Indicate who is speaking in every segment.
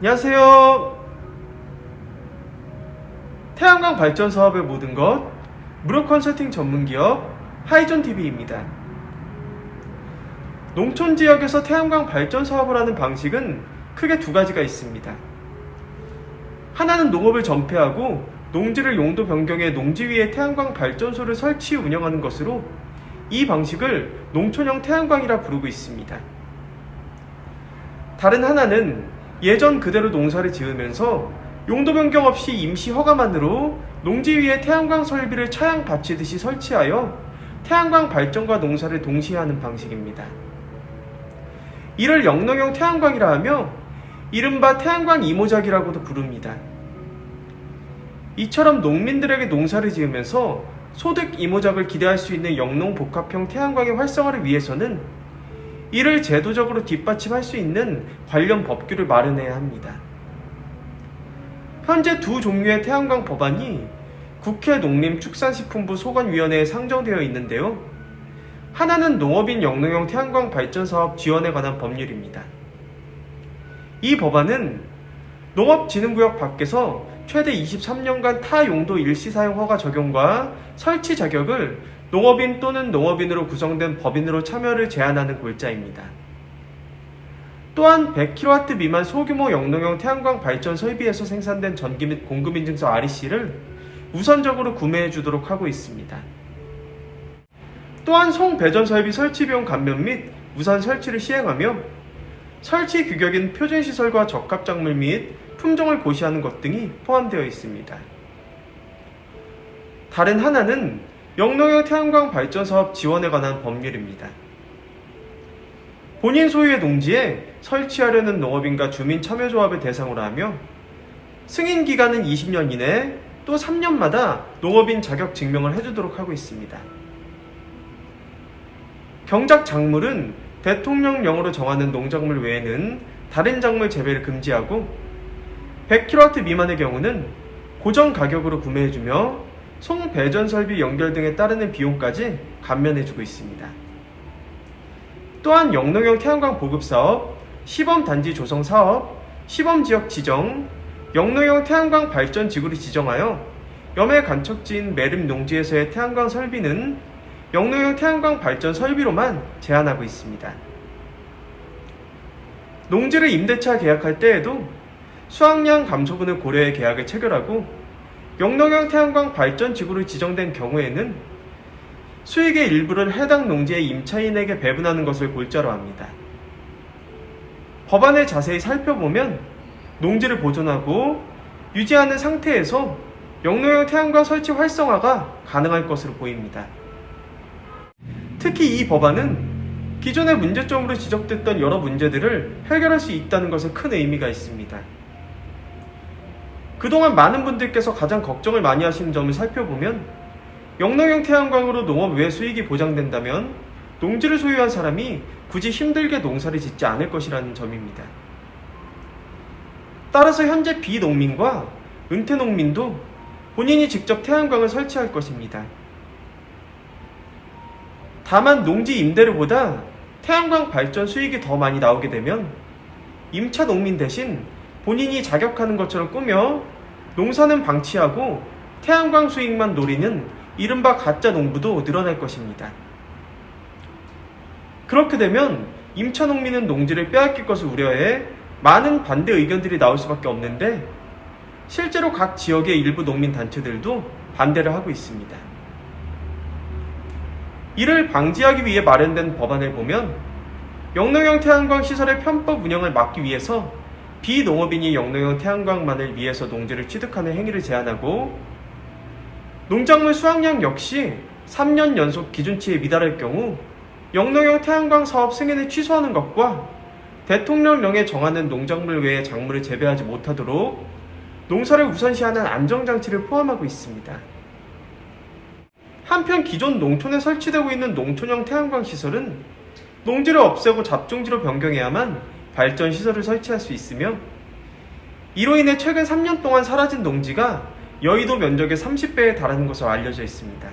Speaker 1: 안녕하세요. 태양광 발전 사업의 모든 것 무료 컨설팅 전문 기업 하이존 TV입니다. 농촌 지역에서 태양광 발전 사업을 하는 방식은 크게 두 가지가 있습니다. 하나는 농업을 전폐하고 농지를 용도 변경해 농지 위에 태양광 발전소를 설치 운영하는 것으로 이 방식을 농촌형 태양광이라 부르고 있습니다. 다른 하나는 예전 그대로 농사를 지으면서 용도 변경 없이 임시 허가만으로 농지 위에 태양광 설비를 차양 받치듯이 설치하여 태양광 발전과 농사를 동시에 하는 방식입니다. 이를 영농형 태양광이라 하며 이른바 태양광 이모작이라고도 부릅니다. 이처럼 농민들에게 농사를 지으면서 소득 이모작을 기대할 수 있는 영농 복합형 태양광의 활성화를 위해서는 이를 제도적으로 뒷받침할 수 있는 관련 법규를 마련해야 합니다. 현재 두 종류의 태양광 법안이 국회 농림축산식품부 소관위원회에 상정되어 있는데요. 하나는 농업인 영농형 태양광 발전 사업 지원에 관한 법률입니다. 이 법안은 농업진흥구역 밖에서 최대 23년간 타 용도 일시 사용 허가 적용과 설치 자격을 농업인 또는 농업인으로 구성된 법인으로 참여를 제한하는 골자입니다. 또한 100kW 미만 소규모 영농형 태양광 발전 설비에서 생산된 전기 및 공급 인증서 REC를 우선적으로 구매해 주도록 하고 있습니다. 또한 송 배전 설비 설치 비용 감면 및 우선 설치를 시행하며 설치 규격인 표준 시설과 적합 작물 및 품종을 고시하는 것 등이 포함되어 있습니다. 다른 하나는 영농형 태양광 발전 사업 지원에 관한 법률입니다. 본인 소유의 농지에 설치하려는 농업인과 주민 참여조합을 대상으로 하며 승인 기간은 20년 이내 또 3년마다 농업인 자격 증명을 해주도록 하고 있습니다. 경작 작물은 대통령령으로 정하는 농작물 외에는 다른 작물 재배를 금지하고 100kW 미만의 경우는 고정 가격으로 구매해주며 송 배전 설비 연결 등에 따르는 비용까지 감면해주고 있습니다. 또한 영농형 태양광 보급 사업, 시범 단지 조성 사업, 시범 지역 지정, 영농형 태양광 발전 지구를 지정하여 염해 간척지인 매름 농지에서의 태양광 설비는 영농형 태양광 발전 설비로만 제한하고 있습니다. 농지를 임대차 계약할 때에도 수확량 감소분을 고려해 계약을 체결하고 영농형 태양광 발전 지구로 지정된 경우에는 수익의 일부를 해당 농지의 임차인에게 배분하는 것을 골자로 합니다. 법안을 자세히 살펴보면 농지를 보존하고 유지하는 상태에서 영농형 태양광 설치 활성화가 가능할 것으로 보입니다. 특히 이 법안은 기존의 문제점으로 지적됐던 여러 문제들을 해결할 수 있다는 것에 큰 의미가 있습니다. 그동안 많은 분들께서 가장 걱정을 많이 하시는 점을 살펴보면 영농형 태양광으로 농업 외 수익이 보장된다면 농지를 소유한 사람이 굳이 힘들게 농사를 짓지 않을 것이라는 점입니다. 따라서 현재 비농민과 은퇴 농민도 본인이 직접 태양광을 설치할 것입니다. 다만 농지 임대료보다 태양광 발전 수익이 더 많이 나오게 되면 임차 농민 대신 본인이 자격하는 것처럼 꾸며 농사는 방치하고 태양광 수익만 노리는 이른바 가짜 농부도 늘어날 것입니다. 그렇게 되면 임차 농민은 농지를 빼앗길 것을 우려해 많은 반대 의견들이 나올 수밖에 없는데 실제로 각 지역의 일부 농민 단체들도 반대를 하고 있습니다. 이를 방지하기 위해 마련된 법안을 보면 영농형 태양광 시설의 편법 운영을 막기 위해서 비농업인이 영농형 태양광만을 위해서 농지를 취득하는 행위를 제한하고 농작물 수확량 역시 3년 연속 기준치에 미달할 경우 영농형 태양광 사업 승인을 취소하는 것과 대통령령에 정하는 농작물 외의 작물을 재배하지 못하도록 농사를 우선시하는 안정장치를 포함하고 있습니다. 한편 기존 농촌에 설치되고 있는 농촌형 태양광 시설은 농지를 없애고 잡종지로 변경해야만 발전 시설을 설치할 수 있으며 이로 인해 최근 3년 동안 사라진 농지가 여의도 면적의 30배에 달하는 것으로 알려져 있습니다.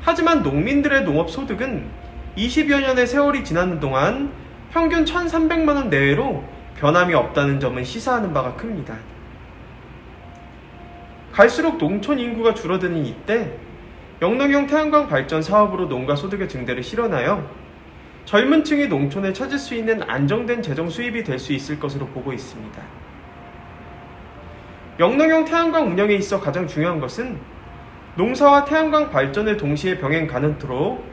Speaker 1: 하지만 농민들의 농업 소득은 20여 년의 세월이 지나는 동안 평균 1,300만 원 내외로 변함이 없다는 점은 시사하는 바가 큽니다. 갈수록 농촌 인구가 줄어드는 이때 영농형 태양광 발전 사업으로 농가 소득의 증대를 실현하여 젊은 층이 농촌에 찾을 수 있는 안정된 재정 수입이 될 수 있을 것으로 보고 있습니다. 영농형 태양광 운영에 있어 가장 중요한 것은 농사와 태양광 발전을 동시에 병행 가능토록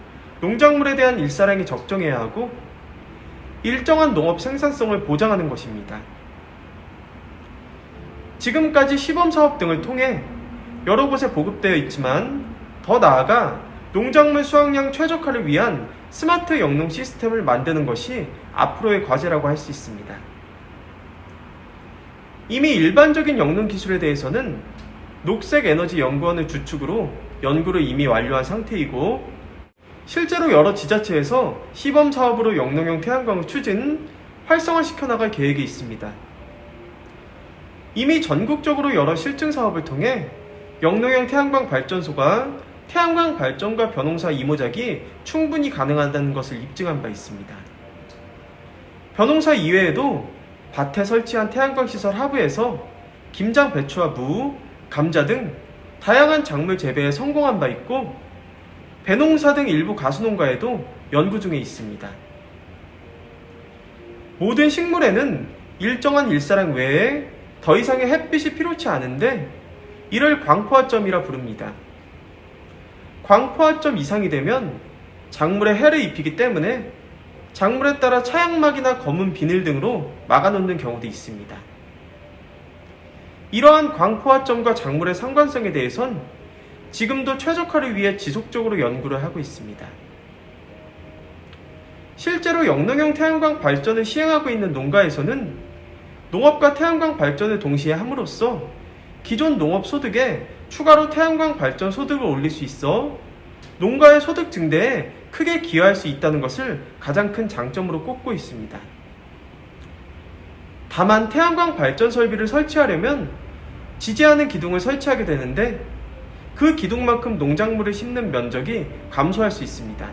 Speaker 1: 농작물에 대한 일사량이 적정해야 하고 일정한 농업 생산성을 보장하는 것입니다. 지금까지 시범 사업 등을 통해 여러 곳에 보급되어 있지만 더 나아가 농작물 수확량 최적화를 위한 스마트 영농 시스템을 만드는 것이 앞으로의 과제라고 할 수 있습니다. 이미 일반적인 영농 기술에 대해서는 녹색 에너지 연구원을 주축으로 연구를 이미 완료한 상태이고 실제로 여러 지자체에서 시범 사업으로 영농형 태양광을 추진, 활성화시켜 나갈 계획이 있습니다. 이미 전국적으로 여러 실증 사업을 통해 영농형 태양광 발전소가 태양광 발전과 변홍사 이모작이 충분히 가능하다는 것을 입증한 바 있습니다. 변홍사 이외에도 밭에 설치한 태양광 시설 하부에서 김장 배추와 무, 감자 등 다양한 작물 재배에 성공한 바 있고 배농사 등 일부 가수농가에도 연구 중에 있습니다. 모든 식물에는 일정한 일사량 외에 더 이상의 햇빛이 필요치 않은데 이를 광포화점이라 부릅니다. 광포화점 이상이 되면 작물에 해를 입히기 때문에 작물에 따라 차양막이나 검은 비닐 등으로 막아놓는 경우도 있습니다. 이러한 광포화점과 작물의 상관성에 대해선 지금도 최적화를 위해 지속적으로 연구를 하고 있습니다. 실제로 영농형 태양광 발전을 시행하고 있는 농가에서는 농업과 태양광 발전을 동시에 함으로써 기존 농업 소득에 추가로 태양광 발전 소득을 올릴 수 있어 농가의 소득 증대에 크게 기여할 수 있다는 것을 가장 큰 장점으로 꼽고 있습니다. 다만 태양광 발전 설비를 설치하려면 지지하는 기둥을 설치하게 되는데 그 기둥만큼 농작물을 심는 면적이 감소할 수 있습니다.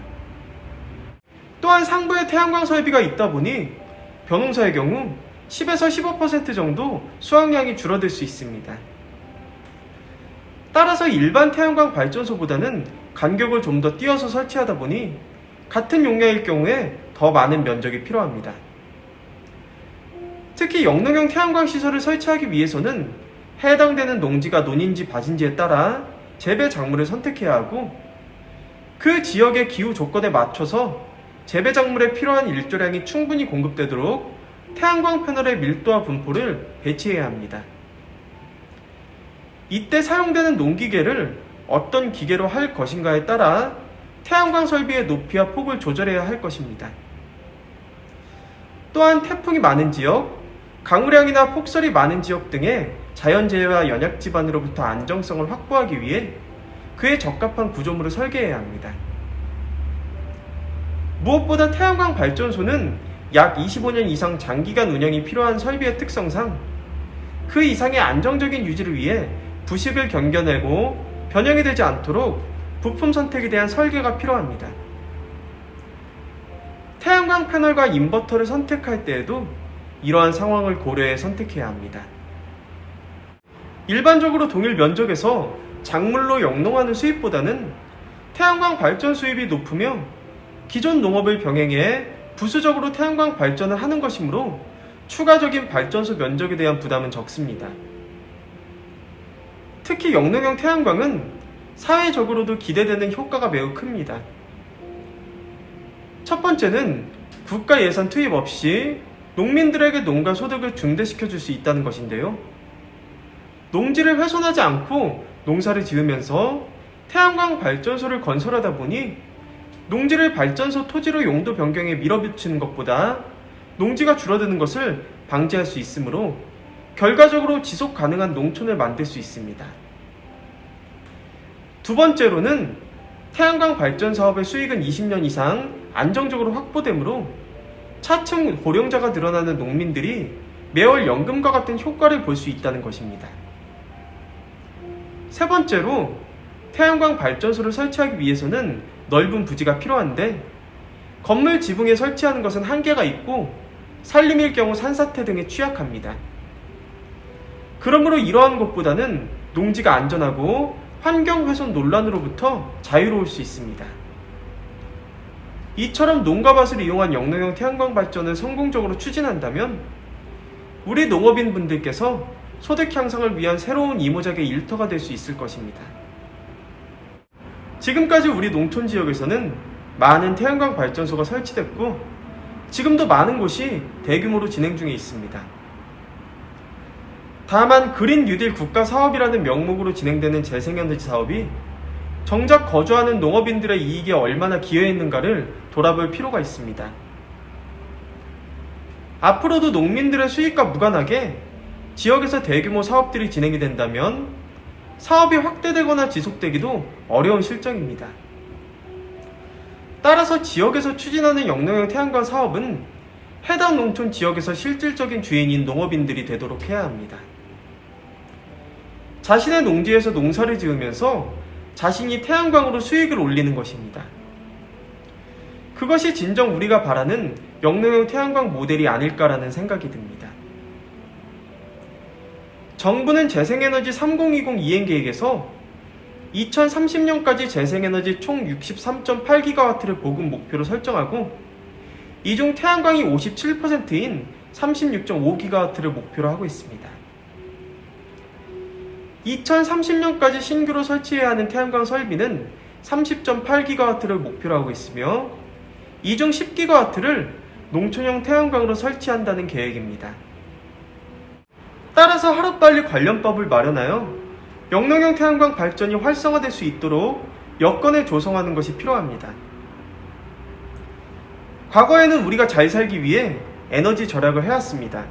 Speaker 1: 또한 상부에 태양광 설비가 있다 보니 벼농사의 경우 10에서 15% 정도 수확량이 줄어들 수 있습니다. 따라서 일반 태양광 발전소보다는 간격을 좀 더 띄어서 설치하다 보니 같은 용량일 경우에 더 많은 면적이 필요합니다. 특히 영농형 태양광 시설을 설치하기 위해서는 해당되는 농지가 논인지 밭인지에 따라 재배 작물을 선택해야 하고 그 지역의 기후 조건에 맞춰서 재배 작물에 필요한 일조량이 충분히 공급되도록 태양광 패널의 밀도와 분포를 배치해야 합니다. 이때 사용되는 농기계를 어떤 기계로 할 것인가에 따라 태양광 설비의 높이와 폭을 조절해야 할 것입니다. 또한 태풍이 많은 지역, 강우량이나 폭설이 많은 지역 등의 자연재해와 연약 지반으로부터 안정성을 확보하기 위해 그에 적합한 구조물을 설계해야 합니다. 무엇보다 태양광 발전소는 약 25년 이상 장기간 운영이 필요한 설비의 특성상 그 이상의 안정적인 유지를 위해 부식을 견뎌내고 변형이 되지 않도록 부품 선택에 대한 설계가 필요합니다. 태양광 패널과 인버터를 선택할 때에도 이러한 상황을 고려해 선택해야 합니다. 일반적으로 동일 면적에서 작물로 영농하는 수입보다는 태양광 발전 수입이 높으며 기존 농업을 병행해 부수적으로 태양광 발전을 하는 것이므로 추가적인 발전소 면적에 대한 부담은 적습니다. 특히 영농형 태양광은 사회적으로도 기대되는 효과가 매우 큽니다. 첫 번째는 국가 예산 투입 없이 농민들에게 농가 소득을 증대시켜 줄 수 있다는 것인데요. 농지를 훼손하지 않고 농사를 지으면서 태양광 발전소를 건설하다 보니 농지를 발전소 토지로 용도 변경에 밀어붙이는 것보다 농지가 줄어드는 것을 방지할 수 있으므로 결과적으로 지속 가능한 농촌을 만들 수 있습니다. 두 번째로는 태양광 발전 사업의 수익은 20년 이상 안정적으로 확보되므로 차츰 고령자가 늘어나는 농민들이 매월 연금과 같은 효과를 볼 수 있다는 것입니다. 세 번째로 태양광 발전소를 설치하기 위해서는 넓은 부지가 필요한데 건물 지붕에 설치하는 것은 한계가 있고 산림일 경우 산사태 등에 취약합니다. 그러므로 이러한 것보다는 농지가 안전하고 환경 훼손 논란으로부터 자유로울 수 있습니다. 이처럼 농가밭을 이용한 영농형 태양광 발전을 성공적으로 추진한다면 우리 농업인 분들께서 소득 향상을 위한 새로운 이모작의 일터가 될 수 있을 것입니다. 지금까지 우리 농촌 지역에서는 많은 태양광 발전소가 설치됐고 지금도 많은 곳이 대규모로 진행 중에 있습니다. 다만 그린 뉴딜 국가 사업이라는 명목으로 진행되는 재생에너지 사업이 정작 거주하는 농업인들의 이익에 얼마나 기여했는가를 돌아볼 필요가 있습니다. 앞으로도 농민들의 수익과 무관하게 지역에서 대규모 사업들이 진행이 된다면 사업이 확대되거나 지속되기도 어려운 실정입니다. 따라서 지역에서 추진하는 영농형 태양광 사업은 해당 농촌 지역에서 실질적인 주인인 농업인들이 되도록 해야 합니다. 자신의 농지에서 농사를 지으면서 자신이 태양광으로 수익을 올리는 것입니다. 그것이 진정 우리가 바라는 영농형 태양광 모델이 아닐까라는 생각이 듭니다. 정부는 재생에너지 3020 이행 계획에서 2030년까지 재생에너지 총 63.8기가와트를 보급 목표로 설정하고 이 중 태양광이 57%인 36.5기가와트를 목표로 하고 있습니다. 2030년까지 신규로 설치해야 하는 태양광 설비는 30.8기가와트를 목표로 하고 있으며 이 중 10기가와트를 농촌형 태양광으로 설치한다는 계획입니다. 따라서 하루빨리 관련법을 마련하여 영농형 태양광 발전이 활성화될 수 있도록 여건을 조성하는 것이 필요합니다. 과거에는 우리가 잘 살기 위해 에너지 절약을 해왔습니다.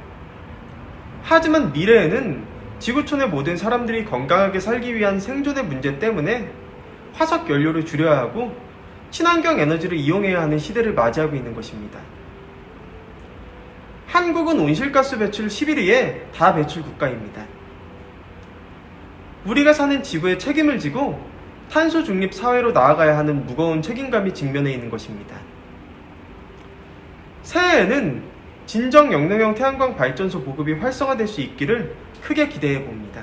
Speaker 1: 하지만 미래에는 지구촌의 모든 사람들이 건강하게 살기 위한 생존의 문제 때문에 화석 연료를 줄여야 하고 친환경 에너지를 이용해야 하는 시대를 맞이하고 있는 것입니다. 한국은 온실가스 배출 11위에 다 배출 국가입니다. 우리가 사는 지구에 책임을 지고 탄소 중립 사회로 나아가야 하는 무거운 책임감이 직면해 있는 것입니다. 새해에는 진정 영능형 태양광 발전소 보급이 활성화될 수 있기를 크게 기대해 봅니다.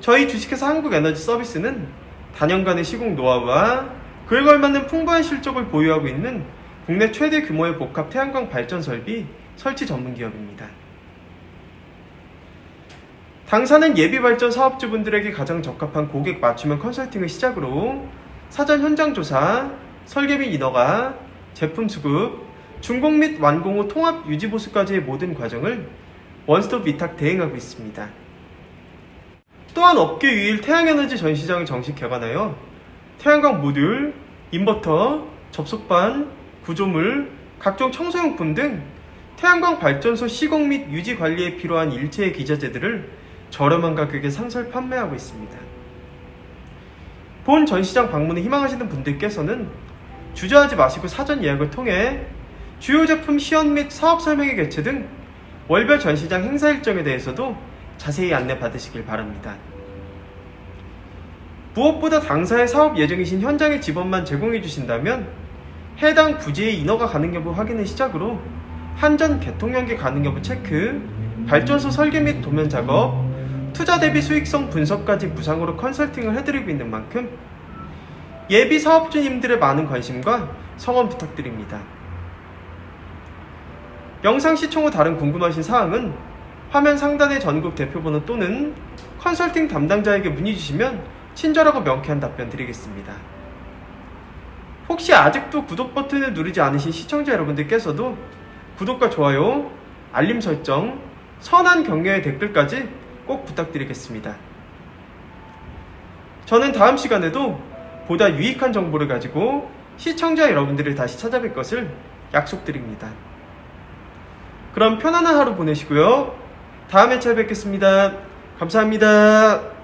Speaker 1: 저희 주식회사 한국에너지 서비스는 단연간의 시공 노하우와 그에 걸맞는 풍부한 실적을 보유하고 있는 국내 최대 규모의 복합 태양광 발전 설비 설치 전문 기업입니다. 당사는 예비 발전 사업주분들에게 가장 적합한 고객 맞춤형 컨설팅을 시작으로 사전 현장 조사, 설계 및 인허가, 제품 수급, 준공 및 완공 후 통합 유지 보수까지의 모든 과정을 원스톱 위탁 대행하고 있습니다. 또한 업계 유일 태양에너지 전시장을 정식 개관하여 태양광 모듈, 인버터, 접속반, 구조물, 각종 청소용품 등 태양광 발전소 시공 및 유지 관리에 필요한 일체의 기자재들을 저렴한 가격에 상설 판매하고 있습니다. 본 전시장 방문을 희망하시는 분들께서는 주저하지 마시고 사전 예약을 통해 주요 제품 시연 및 사업 설명회 개최 등 월별 전시장 행사 일정에 대해서도 자세히 안내 받으시길 바랍니다. 무엇보다 당사의 사업 예정이신 현장의 지번만 제공해 주신다면 해당 부지의 인허가 가능 여부 확인을 시작으로 한전 개통 연계 가능 여부 체크, 발전소 설계 및 도면 작업, 투자 대비 수익성 분석까지 무상으로 컨설팅을 해드리고 있는 만큼 예비 사업주님들의 많은 관심과 성원 부탁드립니다. 영상 시청 후 다른 궁금하신 사항은 화면 상단의 전국 대표번호 또는 컨설팅 담당자에게 문의 주시면 친절하고 명쾌한 답변 드리겠습니다. 혹시 아직도 구독 버튼을 누르지 않으신 시청자 여러분들께서도 구독과 좋아요, 알림 설정, 선한 격려의 댓글까지 꼭 부탁드리겠습니다. 저는 다음 시간에도 보다 유익한 정보를 가지고 시청자 여러분들을 다시 찾아뵐 것을 약속드립니다. 그럼 편안한 하루 보내시고요. 다음에 찾아뵙겠습니다. 감사합니다.